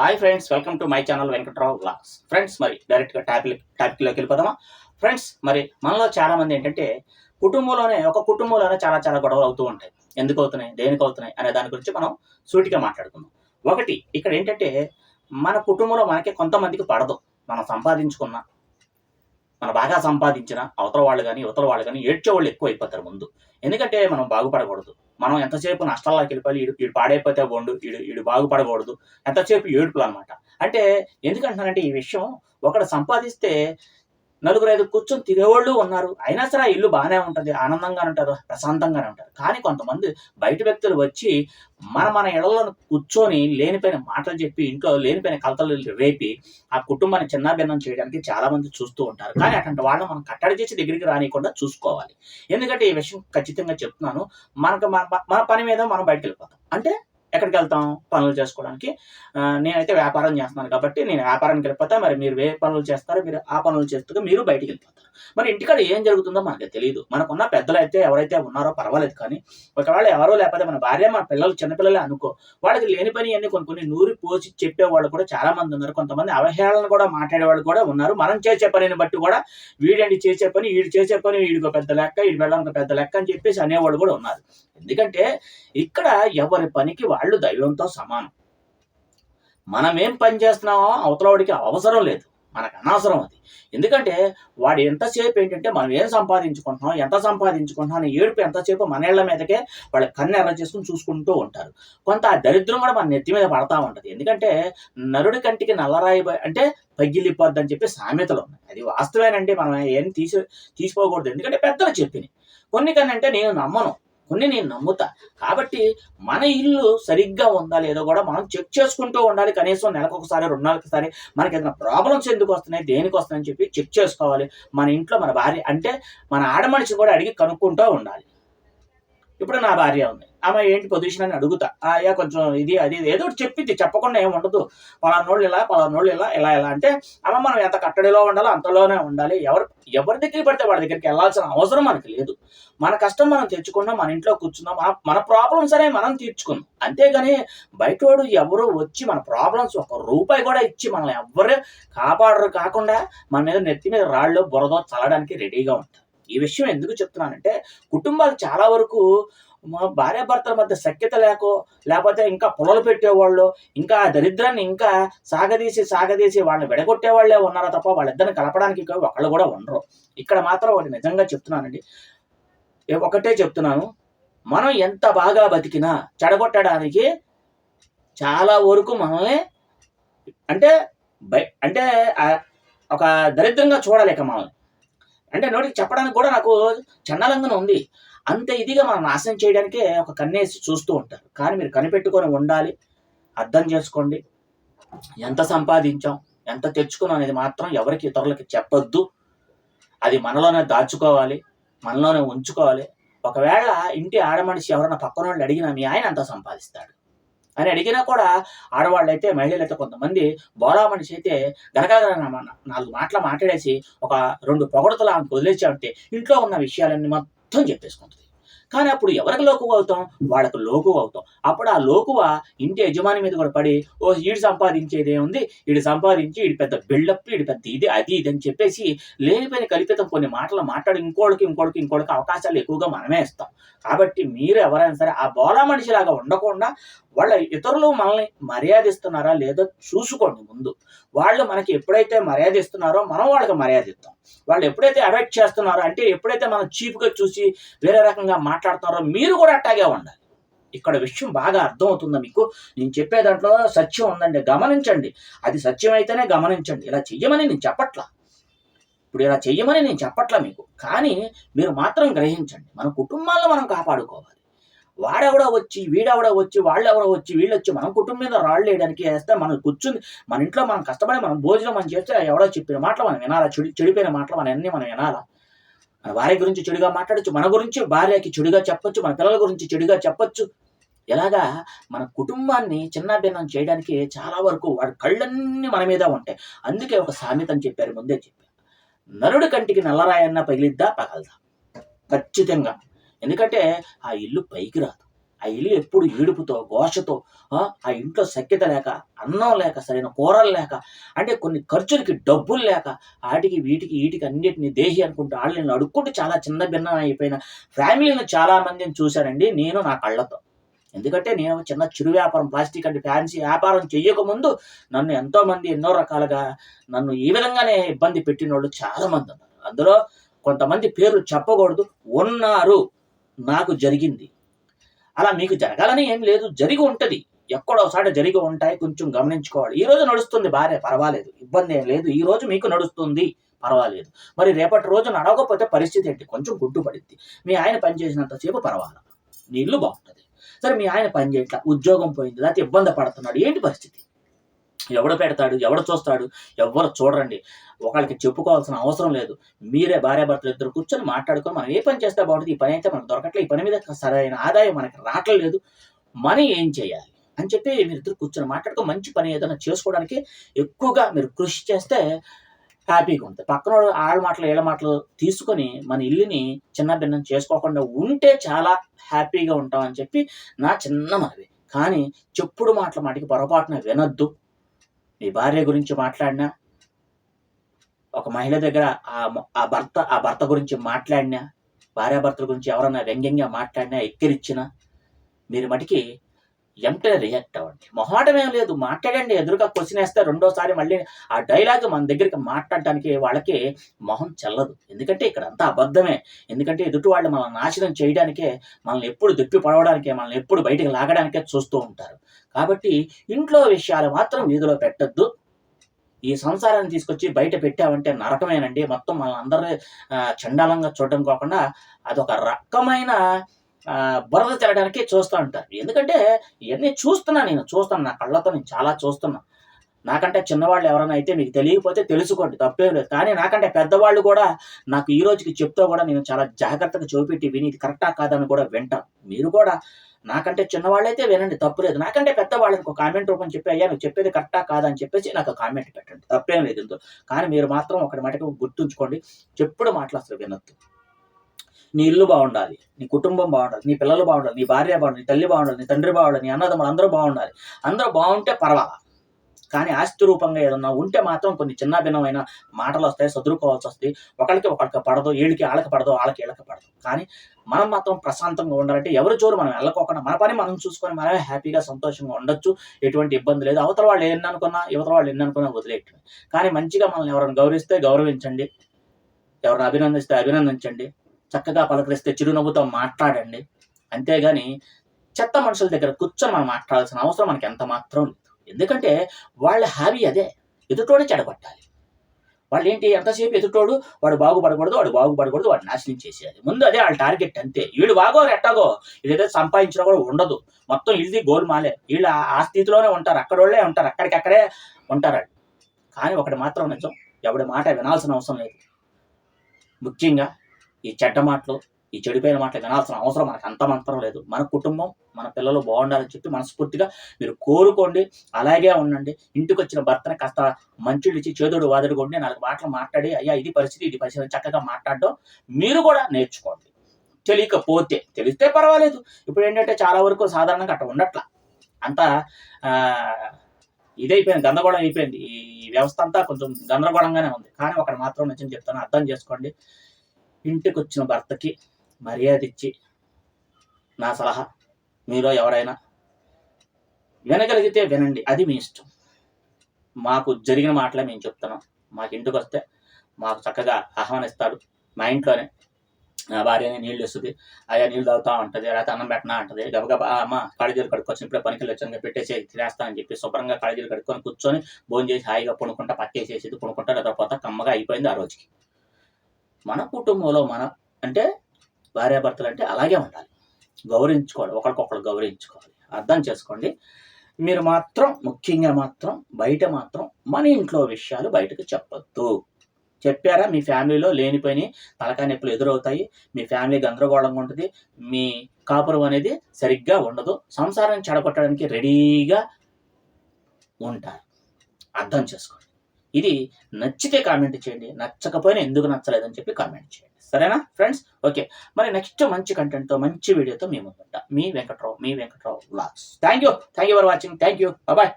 Hi friends welcome to my channel Venkatrao blogs friends మరి డైరెక్ట్గా topic టాపిక్లోకి వెళ్ళిపోదామా? ఫ్రెండ్స్ మరి మనలో చాలా మంది ఏంటంటే కుటుంబంలోనే ఒక కుటుంబంలోనే చాలా చాలా గొడవలు అవుతూ ఉంటాయి. ఎందుకు అవుతున్నాయి? దేనికి అవుతున్నాయి? అనే దాని గురించి మనం సూటిగా మాట్లాడుకుందాం. ఒకటి ఇక్కడ ఏంటంటే మన కుటుంబంలో మనకి కొంతమందికి పడదు. మనం సంపాదించుకున్న మనం బాగా సంపాదించిన అవతల వాళ్ళు కానీ ఇవతల వాళ్ళు కానీ ఏడ్చే వాళ్ళు ఎక్కువ అయిపోతారు ముందు. ఎందుకంటే మనం బాగుపడకూడదు. మనం ఎంతసేపు నష్టాల్లోకి వెళ్ళిపోయి ఈడు ఈడు పాడైపోతే బాగుండు ఈడు ఈడు బాగుపడకూడదు. ఎంతసేపు ఏడుపులు అనమాట అంటే ఎందుకంటున్నానంటే ఈ విషయం ఒకడు సంపాదిస్తే నలుగురు ఐదు కూర్చొని తినేవాళ్ళు ఉన్నారు. అయినా సరే ఆ ఇల్లు బాగానే ఉంటుంది ఆనందంగా ఉంటారు ప్రశాంతంగానే ఉంటారు కానీ కొంతమంది బయట వ్యక్తులు వచ్చి మన మన ఇళ్ళలో కూర్చొని లేనిపోయిన మాటలు చెప్పి ఇంట్లో లేనిపోయిన కలతలు రేపి ఆ కుటుంబాన్ని చిన్నాభిన్నం చేయడానికి చాలా మంది చూస్తూ ఉంటారు. కానీ అటువంటి వాళ్ళని మనం కట్టడి చేసి దగ్గరికి రానియకుండా చూసుకోవాలి. ఎందుకంటే ఈ విషయం ఖచ్చితంగా చెప్తున్నాను. మనకు మన మన పని మీద మనం బయటకు వెళ్ళిపోతాం అంటే ఎక్కడికి వెళ్తాం? పనులు చేసుకోవడానికి. నేనైతే వ్యాపారం చేస్తున్నాను కాబట్టి నేను వ్యాపారానికి వెళ్ళిపోతా. మరి మీరు ఏ పనులు చేస్తారో మీరు ఆ పనులు చేస్తూ మీరు బయటికి వెళ్ళిపోతారు. మరి ఇంటికాడ ఏం జరుగుతుందో మనకి తెలియదు మనకున్న పెద్దలు అయితే ఎవరైతే ఉన్నారో పర్వాలేదు కానీ ఒకవేళ ఎవరో లేకపోతే మన భార్య మన పిల్లలు చిన్నపిల్లలే అనుకో వాళ్ళకి లేని పని అన్ని కొన్ని కొన్ని నూరి పోసి చెప్పేవాళ్ళు కూడా చాలా మంది ఉన్నారు. కొంతమంది అవహేళన కూడా మాట్లాడేవాళ్ళు కూడా ఉన్నారు. మనం చేసే పనిని బట్టి కూడా వీడండి చేసే పని వీడు చేసే పని వీడికి పెద్ద లెక్క వీడి వెళ్ళడానికి పెద్ద లెక్క అని చెప్పేసి అనేవాళ్ళు కూడా ఉన్నారు. ఎందుకంటే ఇక్కడ ఎవరి పనికి వాళ్ళు వాళ్ళు దైవంతో సమానం. మనం ఏం పని చేస్తున్నామో అవతలవాడికి అవసరం లేదు. మనకు అనవసరం అది. ఎందుకంటే వాడు ఎంతసేపు ఏంటంటే మనం ఏం సంపాదించుకుంటున్నాం ఎంత సంపాదించుకుంటున్నాం అని ఏడుపు ఎంతసేపు మనేళ్ళ మీదకే వాళ్ళ కన్ను ఎర్ర చేసుకుని చూసుకుంటూ ఉంటారు. కొంత ఆ దరిద్రం కూడా మన నెత్తి మీద పడతా ఉంటుంది. ఎందుకంటే నరుడి కంటికి నల్లరాయి అంటే పగిలిపోద్ది అని చెప్పి సామెతలు ఉన్నాయి. అది వాస్తవేనండి. మనం ఏం తీసి తీసుకోకూడదు ఎందుకంటే పెద్దలు చెప్పినాయి కొన్ని కన్నా అంటే నేను నమ్మను. కొన్ని నేను నమ్ముతా. కాబట్టి మన ఇల్లు సరిగ్గా ఉందా లేదో కూడా మనం చెక్ చేసుకుంటూ ఉండాలి. కనీసం నెలకు ఒకసారి రెండు నెలలకు మనకి ఏదైనా ప్రాబ్లమ్స్ ఎందుకు వస్తున్నాయి దేనికి వస్తున్నాయని చెప్పి చెక్ చేసుకోవాలి. మన ఇంట్లో మన భార్య అంటే మన ఆడ కూడా అడిగి కనుక్కుంటూ ఉండాలి. ఇప్పుడు నా భార్య ఉంది. ఆమె ఏంటి పొజిషన్ అని అడుగుతా. "ఆ, అయ్యా కొంచెం ఇది అది ఏదో ఒకటి చెప్పింది చెప్పకుండా ఏమి ఉండదు. పలానోళ్ళు ఇలా పలానోళ్ళు ఇలా ఇలా ఇలా అంటే అమ్మ మనం ఎంత కట్టడిలో ఉండాలో అంతలోనే ఉండాలి. ఎవరు ఎవరి దగ్గరికి పడితే వాళ్ళ దగ్గరికి వెళ్ళాల్సిన అవసరం మనకి లేదు. మన కష్టం మనం తెచ్చుకున్నాం మన ఇంట్లో కూర్చున్నాం మన మన ప్రాబ్లమ్స్ అనేవి మనం తీర్చుకుందాం అంతేగాని బయటోడు ఎవరు వచ్చి మన ప్రాబ్లమ్స్ ఒక రూపాయి కూడా ఇచ్చి మనల్ని ఎవ్వరు కాపాడరు కాకుండా మన మీద నెత్తి మీద రాళ్ళు బురద చల్లడానికి రెడీగా ఉంటారు. ఈ విషయం ఎందుకు చెప్తున్నానంటే కుటుంబాలు చాలా వరకు మా భార్యాభర్తల మధ్య సఖ్యత లేకో లేకపోతే ఇంకా పొలలు పెట్టేవాళ్ళు ఇంకా దరిద్రాన్ని ఇంకా సాగదీసి సాగదీసి వాళ్ళని విడగొట్టేవాళ్ళే ఉన్నారా ఉన్నారో తప్ప వాళ్ళిద్దరిని కలపడానికి ఒకళ్ళు కూడా ఉండరు. ఇక్కడ మాత్రం ఒకటి నిజంగా చెప్తున్నానండి. ఒకటే చెప్తున్నాను. మనం ఎంత బాగా బతికినా చెడగొట్టడానికి చాలా వరకు మనమే అంటే బై అంటే ఒక దరిద్రంగా చూడలేక మనల్ని. అంటే నోటికి చెప్పడానికి కూడా నాకు చండాలంగానే ఉంది. అంత ఇదిగా మనం నాశనం చేయడానికే ఒక కన్నేసి చూస్తూ ఉంటారు. కానీ మీరు కనిపెట్టుకొని ఉండాలి. అర్థం చేసుకోండి. ఎంత సంపాదించాం ఎంత తెచ్చుకున్నాం అనేది మాత్రం ఎవరికి ఇతరులకి చెప్పొద్దు. అది మనలోనే దాచుకోవాలి మనలోనే ఉంచుకోవాలి. ఒకవేళ ఇంటి ఆడమనిషి ఎవరైనా పక్కన వాళ్ళు అడిగినా మీ ఆయన అంత సంపాదిస్తాడు. అని అడిగినా కూడా ఆడవాళ్ళు అయితే మహిళలు అయితే కొంతమంది బోలా మనిషి అయితే గరగర నాలుగు మాటలు మాట్లాడేసి ఒక రెండు పొగడతలు ఆమెకు వదిలేసామంటే ఇంట్లో ఉన్న విషయాలన్నీ మొత్తం చెప్పేసుకుంటుంది. కానీ అప్పుడు ఎవరికి లోకువ అవుతాం? వాళ్ళకు లోకువ అవుతాం. అప్పుడు ఆ లోకువ ఇంటి యజమాని మీద కూడా పడి ఓ ఈడు సంపాదించేదే ఉంది ఈడు సంపాదించి ఈడు పెద్ద బిల్డప్ ఈడు పెద్ద ఇది అది ఇది అని చెప్పేసి లేనిపోయిన కల్పితం కొన్ని మాటలు మాట్లాడి ఇంకోళ్ళకి ఇంకోళ్ళకి ఇంకోళ్ళకి అవకాశాలు ఎక్కువగా మనమే ఇస్తాం. కాబట్టి మీరు ఎవరైనా సరే ఆ బోలా మనిషిలాగా ఉండకుండా వాళ్ళ ఇతరులు మనల్ని మర్యాద ఇస్తున్నారా లేదో చూసుకోండి ముందు. వాళ్ళు మనకి ఎప్పుడైతే మర్యాద ఇస్తున్నారో మనం వాళ్ళకి మర్యాద ఇస్తాం వాళ్ళు ఎప్పుడైతే అవాయిడ్ చేస్తున్నారో అంటే ఎప్పుడైతే మనం చీప్గా చూసి వేరే రకంగా మాట్లాడుతున్నారో మీరు కూడా అట్టాగే ఉండాలి. ఇక్కడ విషయం బాగా అర్థమవుతుందా మీకు. నేను చెప్పే దాంట్లో సత్యం ఉందండి. గమనించండి. అది సత్యం అయితేనే గమనించండి. ఇలా చెయ్యమని నేను చెప్పట్లా. ఇప్పుడు ఇలా చెయ్యమని నేను చెప్పట్లా మీకు. కానీ మీరు మాత్రం గ్రహించండి. మన కుటుంబాలను మనం కాపాడుకోవాలి. వాడెవడో వచ్చి వీడెవడో వచ్చి వాళ్ళెవడో వచ్చి వీళ్ళు వచ్చి మన కుటుంబం మీద రాళ్ళు వేయడానికి వేస్తే మనం కూర్చుంది. మన ఇంట్లో మనం కష్టపడి మనం భోజనం మనం చేస్తే ఎవడో చెప్పిన మాటలు మనం వినాలా? చెడి చెడిపోయిన మాటలు మన అన్ని మనం వినాలా? మన భార్య గురించి చెడుగా మాట్లాడచ్చు మన గురించి భార్యకి చెడుగా చెప్పొచ్చు మన పిల్లల గురించి చెడుగా చెప్పొచ్చు. ఎలాగా? మన కుటుంబాన్ని చిన్నాభిన్నం చేయడానికి చాలా వరకు వాడి కళ్ళన్నీ మన మీద ఉంటాయి. అందుకే ఒక సామెత అని చెప్పారు ముందే చెప్పారు. నరుడి కంటికి నల్లరాయన్న పగిలిద్దా పగలదా? ఖచ్చితంగా. ఎందుకంటే ఆ ఇల్లు పైకి రాదు. ఆ ఇల్లు ఎప్పుడు ఏడుపుతో ఘోషతో ఆ ఇంట్లో సఖ్యత లేక అన్నం లేక సరైన కూరలు లేక అంటే కొన్ని ఖర్చులకి డబ్బులు లేక వాటికి వీటికి వీటికి అన్నిటిని దేహి అనుకుంటూ వాళ్ళని అడుక్కుంటూ చాలా చిన్న భిన్నం అయిపోయిన ఫ్యామిలీని చాలా మందిని చూశానండి నేను నా కళ్ళతో. ఎందుకంటే నేను చిన్న చిరు వ్యాపారం ప్లాస్టిక్ అంటే ఫ్యాన్సీ వ్యాపారం చేయకముందు నన్ను ఎంతోమంది ఎన్నో రకాలుగా నన్ను ఈ విధంగానే ఇబ్బంది పెట్టిన వాళ్ళు చాలామంది ఉన్నారు. అందులో కొంతమంది పేర్లు చెప్పకూడదు ఉన్నారు. నాకు జరిగింది. అలా మీకు జరగాలని ఏం లేదు. జరిగి ఉంటుంది. ఎక్కడో ఒకసారి జరిగి ఉంటాయి. కొంచెం గమనించుకోవాలి. ఈ రోజు నడుస్తుంది భార్య పర్వాలేదు. ఇబ్బంది ఏం లేదు. ఈ రోజు మీకు నడుస్తుంది. పర్వాలేదు. మరి రేపటి రోజు నడవకపోతే పరిస్థితి ఏంటి? కొంచెం గుడ్డుపడింది మీ ఆయన పనిచేసినంతసేపు పర్వాలేదు. నీ ఇల్లు బాగుంటుంది. సరే మీ ఆయన పని చేయట్లా. ఉద్యోగం పోయింది. లేకపోతే ఇబ్బంది పడుతున్నాడు. ఏంటి పరిస్థితి? ఎవడు పెడతాడు ఎవడు చూస్తాడు ఎవరు చూడరండి. ఒకళ్ళకి చెప్పుకోవాల్సిన అవసరం లేదు. మీరే భార్యాభర్తలు ఇద్దరు కూర్చొని మాట్లాడుకొని మనం ఏ పని చేస్తే బాగుంటుంది? ఈ పని అయితే మనకు దొరకట్లేదు ఈ పని మీద సరైన ఆదాయం మనకి రావట్లేదు మనీ ఏం చేయాలి? అని చెప్పి మీరు ఇద్దరు కూర్చొని మాట్లాడుకో మంచి పని ఏదైనా చేసుకోవడానికి ఎక్కువగా మీరు కృషి చేస్తే హ్యాపీగా ఉంటుంది. పక్కన వాళ్ళు ఆళ్ళ మాటలు ఏళ్ళ మాటలు తీసుకొని మన ఇల్లుని చిన్న భిన్నం చేసుకోకుండా ఉంటే చాలా హ్యాపీగా ఉంటామని చెప్పి నా చిన్న మనవి. కానీ చెప్పుడు మాటల మాటికి పొరపాటున వినొద్దు. మీ భార్య గురించి మాట్లాడినా ఒక మహిళ దగ్గర ఆ ఆ భర్త ఆ భర్త గురించి మాట్లాడినా భార్యాభర్తల గురించి ఎవరన్నా వ్యంగ్యంగా మాట్లాడినా ఎక్కిరిచ్చినా మీరు మటుకి ఎంటే రియాక్ట్ అవ్వండి. మొహాటం ఏం లేదు మాట్లాడండి ఎదురుగా క్వశ్చన్ వేస్తే రెండోసారి మళ్ళీ ఆ డైలాగ్ మన దగ్గరికి మాట్లాడటానికి వాళ్ళకి మొహం చెల్లదు. ఎందుకంటే ఇక్కడ అంతా అబద్ధమే. ఎందుకంటే ఎదుటి వాళ్ళు మనల్ని నాశనం చేయడానికే మనల్ని ఎప్పుడు దుప్పి పడవడానికే మనల్ని ఎప్పుడు బయటకు లాగడానికే చూస్తూ ఉంటారు. కాబట్టి ఇంట్లో విషయాలు మాత్రం వీధిలో పెట్టద్దు. ఈ సంసారాన్ని తీసుకొచ్చి బయట పెట్టామంటే నరకమేనండి. మొత్తం మన చండాలంగా చూడడం కాకుండా అదొక రకమైన బురద తిరగడానికి చూస్తూ ఉంటారు. ఎందుకంటే ఇవన్నీ చూస్తున్నా నేను చూస్తాను నా కళ్ళతో నేను చాలా చూస్తున్నా. నాకంటే చిన్నవాళ్ళు ఎవరైనా అయితే మీకు తెలియకపోతే తెలుసుకోండి తప్పేం లేదు. కానీ నాకంటే పెద్దవాళ్ళు కూడా నాకు ఈ రోజుకి చెప్తే కూడా నేను చాలా జాగ్రత్తగా చూపెట్టి విని ఇది కరెక్టా కాదని కూడా వింటాను మీరు కూడా నాకంటే చిన్నవాళ్ళైతే వినండి తప్పు లేదు. నాకంటే పెద్దవాళ్ళకి ఒక కామెంట్ రూపం చెప్పి అయ్యా నువ్వు చెప్పేది కరెక్టా కాదని చెప్పేసి నాకు కామెంట్ పెట్టండి. తప్పేం లేదు ఇందులో. కానీ మీరు మాత్రం ఒకటి మటుకు గుర్తుంచుకోండి చెప్పుడు మాటలు వినొద్దు. నీ ఇల్లు బాగుండాలి నీ కుటుంబం బాగుండాలి నీ పిల్లలు బాగుండాలి నీ భార్య బాగుండాలి నీ తల్లి బాగుండాలి నీ తండ్రి బాగుండాలి నీ అన్నదమ్ములు అందరూ బాగుండాలి. అందరూ బాగుంటే పర్వాలా? కానీ ఆస్తి రూపంగా ఏదన్నా ఉంటే మాత్రం కొన్ని చిన్న భిన్నమైన మాటలు వస్తాయి సదురుకోవాల్సి వస్తాయి ఒకరికి ఒకరికి పడదు వీళ్ళకి వాళ్ళకి పడదు వాళ్ళకి వీళ్ళకి పడదు. కానీ మనం మాత్రం ప్రశాంతంగా ఉండాలంటే ఎవరి జోరు మనం వెళ్ళకోకుండా మన పని మనం చూసుకొని మనమే హ్యాపీగా సంతోషంగా ఉండొచ్చు. ఎటువంటి ఇబ్బంది లేదు. అవతల వాళ్ళు ఎన్ని అనుకున్నా యువతల వాళ్ళు ఎన్ని అనుకున్నా కానీ మంచిగా మనల్ని ఎవరైనా గౌరవిస్తే గౌరవించండి. ఎవరిని అభినందిస్తే అభినందించండి. చక్కగా పలకరిస్తే చిరునవ్వుతో మాట్లాడండి. అంతేగాని చెత్త మనుషుల దగ్గర కూర్చొని మనం మాట్లాడాల్సిన అవసరం మనకి ఎంత మాత్రం లేదు. ఎందుకంటే వాళ్ళ హాబీ అదే. ఎదుటోడే చెడగొట్టాలి. వాళ్ళు ఏంటి ఎంతసేపు ఎదుటోడు వాడు బాగుపడకూడదు వాడు బాగుపడకూడదు వాడు నాశనం చేసేయాలి. ముందు అదే వాళ్ళ టార్గెట్ అంతే. వీడు బాగో రెట్టగో వీళ్ళైతే సంపాదించడం కూడా ఉండదు. మొత్తం ఇది గోల్ మాలే వీళ్ళు ఆ- స్థితిలోనే ఉంటారు. అక్కడోళ్ళే ఉంటారు. అక్కడికక్కడే ఉంటారు. కానీ ఒకటి మాత్రం నిజం. ఎవడి మాట వినాల్సిన అవసరం లేదు. ముఖ్యంగా ఈ చెడ్డ మాటలు ఈ చెడిపోయిన మాటలు వినాల్సిన అవసరం మనకు అంత మాత్రం లేదు. మన కుటుంబం మన పిల్లలు బాగుండాలని చెప్పి మనస్ఫూర్తిగా మీరు కోరుకోండి. అలాగే ఉండండి. ఇంటికి వచ్చిన భర్తని కాస్త మంచుడు ఇచ్చి చేదుడు వాదుడు నాలుగు మాటలు మాట్లాడి అయ్యా ఇది పరిస్థితి ఇది పరిస్థితి చక్కగా మాట్లాడడం మీరు కూడా నేర్చుకోండి. తెలియకపోతే తెలిస్తే పర్వాలేదు. ఇప్పుడు ఏంటంటే చాలా వరకు సాధారణంగా అట్లా ఉండట్లా. అంతా ఇదైపోయింది గందరగోళం అయిపోయింది. ఈ వ్యవస్థ అంతా కొంచెం గందరగోళంగానే ఉంది. కానీ ఒకటి మాత్రం నిజం చెప్తాను అర్థం చేసుకోండి. ఇంటికి వచ్చిన భర్తకి మర్యాద ఇచ్చి నా సలహా. మీలో ఎవరైనా వినగలిగితే వినండి అది మీ ఇష్టం. మాకు జరిగిన మాటలే మేము చెప్తున్నాం. మాకు ఇంటికి వస్తే మాకు చక్కగా ఆహ్వానిస్తాడు. మా ఇంట్లోనే నా భార్యనే నీళ్ళు ఇస్తుంది అయ్యా నీళ్ళు తాగుతా ఉంటుంది లేకపోతే అన్నం పెట్టనా అంటది గబగబా అమ్మ కాళీజీలు కడుక్కొచ్చి ఇప్పుడే పనికి వచ్చాను పెట్టేసి తినేస్తా అని చెప్పి శుభ్రంగా కాళీజీలు కడుక్కొని కూర్చొని భోజనం చేసి హాయిగా పడుకుంటా పక్కేసేసి పడుకుంటా లేకపోతే కమ్మగా అయిపోయింది ఆ రోజుకి. మన కుటుంబంలో మన అంటే భార్యాభర్తలు అంటే అలాగే ఉండాలి. గౌరవించుకోవాలి. ఒకరికొకరు గౌరవించుకోవాలి. అర్థం చేసుకోండి. మీరు మాత్రం ముఖ్యంగా మాత్రం బయట మాత్రం మన ఇంట్లో విషయాలు బయటకు చెప్పొద్దు. చెప్పారా? మీ ఫ్యామిలీలో లేనిపోయి తలకాయ నొప్పులు ఎదురవుతాయి. మీ ఫ్యామిలీ గందరగోళంగా ఉంటుంది. మీ కాపురం అనేది సరిగ్గా ఉండదు. సంసారాన్ని చెడగొట్టడానికి రెడీగా ఉంటారు. అర్థం చేసుకోండి. ఇది నచ్చితే కామెంట్ చేయండి నచ్చకపోయినా ఎందుకు నచ్చలేదని చెప్పి కామెంట్ చేయండి. సరేనా ఫ్రెండ్స్ ఓకే మరి నెక్స్ట్ మంచి కంటెంట్తో మంచి వీడియోతో మేము ఉంటాం మీ వెంకట్రావు మీ Venkatrao vlogs thank you thank you for watching thank you bye